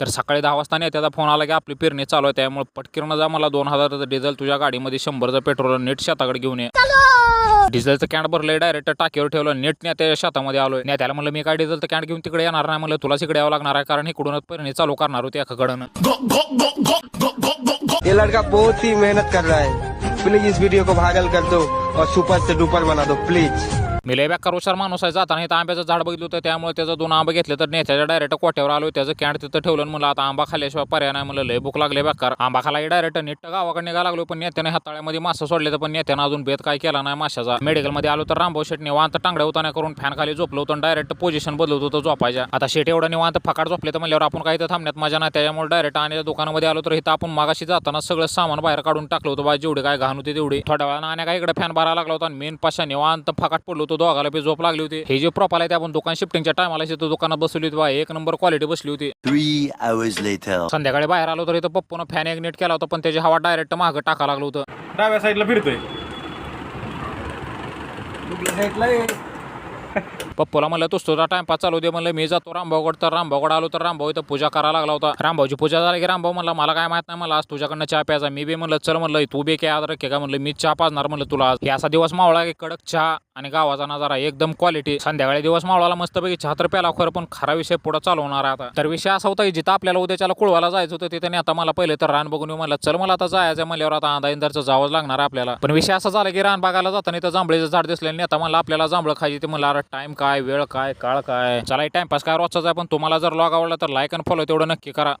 तर सकाळी दहा वाजता नेत्याचा फोन आला की आपली पेरणी चालू आहे त्यामुळे पटकीनं जा मला दोन हजाराचं डिझेल तुझ्या गाडीमध्ये शंभरचं पेट्रोल नीट शेताकडे घेऊन ये. डिझेलचं कॅन्ड भरलंय डायरेक्ट टाकीवर ठेवलं नेट नेत्या शेतामध्ये आलोय. नेत्याला म्हणलं मी काय डिझेलचं कॅन्ड घेऊन तिकडे येणार नाही? म्हणलं तुला तिकडे यावं लागणार आहे कारण इकडूनच पेरणी चालू करणार होती एकाकडनं. ये लड़का बहुत ही मेहनत कर रहा है। प्लीज इस वीडियो को भागल कर दो और सुपर से डुपर बना दो प्लीज मी लय बेकार हुशार माणूस आहे जाताना इथं आंब्याचं झाड बघितलं होतं त्यामुळे त्याचं दोन आंबे घेतले तर नेत्याच्या डायरेक्ट कोट्यावर आलो त्याचं कॅन्ड तिथं ठेवलं आणि म्हणलं आता आंबा खाल्याशिवाय पर्याय नाही म्हणलं लय भूक लागले बेकार. आंबा खाला डायरेक्ट नीट गावाकडे निघा लागलो पण नेत्याने हाताळ्यामध्ये मासा सोडले तर पण नेत्यानं अजून बेत काय केला नाही माशाचा. मेडिकलमध्ये आलो तर रामभाऊ शेट निवांत टांगड्या उताना करून फॅन खाली झोपलो होतं डायरेक्ट पोझिशन बदलत होतं झोपायच्या. आता शेट एवढं निवांत फकाट झोपले तर म्हणल्यावर आपण काही तर थांबण्यात मजा नाही त्याच्यामुळे डायरेक्ट आणि दुकानामध्ये आलो तर इथं आपण मागाशी जाताना सगळं सामान बाहेर काढून टाकलं होतं बा जेवढे काय घाण होते तेवढे. थोड्या वेळानं आणि काय इकडे फॅन भरायला लागला होता आणि मेन पाशा निवांत फकाट पडलो होतो दोघाला बी झोप लागली होती. हे जे प्रॉपर आहे ते आपण दुकान शिफ्टिंगच्या टायमाला तिथं दुकानात बसली होती बा. एक नंबर क्वालिटी बसली होती. Three hours later. संध्याकाळी बाहेर आलो तर इथं पप्पून फॅन एक नीट केला होता पण त्याची हवा डायरेक्ट मागं टाका लागलं होतं. डाव्या साईडला फिरतोय. पप्पूला म्हणलं तू तुझा टाइमपास चालू दे. म्हणलं मी जातो रामभाऊगड. तर रामभाऊगड आलो तर रामभाऊ इथं पूजा करायला लागला होता. रामभाऊची पूजा झाली की रामभाऊ म्हणला मला काय माहीत नाही मला आज तुझ्याकडनं चहा प्यायचा मी बी म्हणलं चल म्हणलं तू बी काय आदर का म्हणलं मी चहा पाजणार म्हणलं तुला आज. असा दिवस मावळा की कडक चहा आणि गावाचा नजारा एकदम क्वालिटी संध्याकाळी दिवस मावळाला मस्तपैकी चहा तर प्याला खरं पण खरा विषय पुढे चालवणार आता. तर विषय असा होता की जिथं आपल्याला उद्याच्याला कुळवाला जायचं होतं तिथे आता मला पहिले तर रान बघून म्हणलं चल मला आता जायचं म्हणल्यावर आता आंधा इंदरचं जावंच लागणार आहे आपल्याला. पण विषय असा झाला की रान बघायला जाताना इथं जांभळीचं झाड दिसलं आता मला आपल्याला जांभळं खायची ते मला टाइम काय वेळ काय काळ काय? चला टाइमपास काय रोजचाच आहे पण तुम्हाला जर लॉग आवडला तर लाईक आणि फॉलो तेवढं नक्की करा.